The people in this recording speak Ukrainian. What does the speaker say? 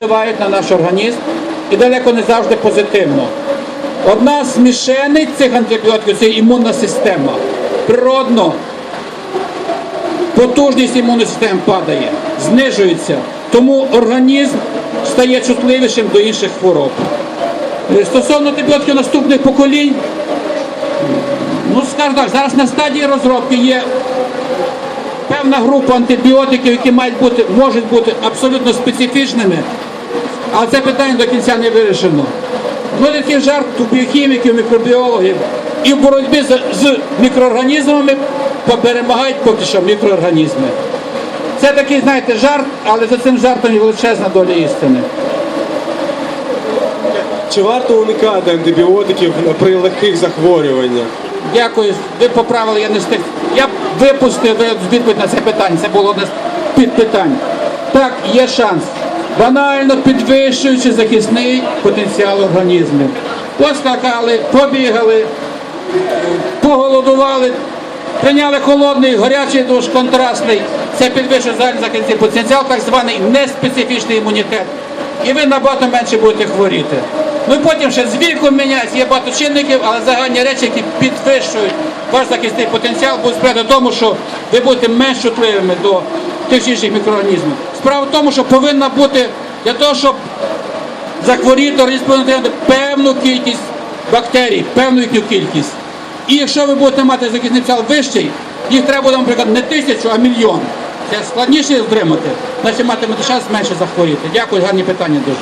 впливають на наш організм і далеко не завжди позитивно. Одна з мішеней цих антибіотиків це імунна система. Природно потужність імунної системи падає, знижується. Тому організм стає чутливішим до інших хвороб. Е, Стосовно антибіотиків наступних поколінь, ну скажімо так, зараз на стадії розробки є певна група антибіотиків, які мають бути, можуть бути абсолютно специфічними, але це питання до кінця не вирішено. Такий жарт у біохіміків, мікробіологів. І в боротьбі з, з мікроорганізмами перемагають поки що мікроорганізми. Це такий, знаєте, жарт, але за цим жартом є величезна доля істини. Чи варто уникати антибіотиків при легких захворюваннях? Дякую, ви поправили, я не встиг. Я випустив ви відповідь на це питання. Це було одне з під питань. Так, є шанс. Банально підвищуючи захисний потенціал організму. Поскакали, побігали, поголодували, прийняли холодний, гарячий душ, контрастний. Це підвищує загальний захисний потенціал, так званий неспецифічний імунітет. І ви набагато менше будете хворіти. Ну і потім ще з віком міняється, є багато чинників, але загальні речі, які підвищують ваш захисний потенціал, будуть сприяти тому, що ви будете менш чутливими до тих інших мікроорганізмів. Справа в тому, що повинна бути для того, щоб захворіти організм певну кількість бактерій, певну їхню кількість. І якщо ви будете мати захисний потенціал вищий, їх треба буде, наприклад, не тисячу, а мільйон. Це складніше отримати, значить матимете шанс менше захворіти. Дякую, гарні питання дуже.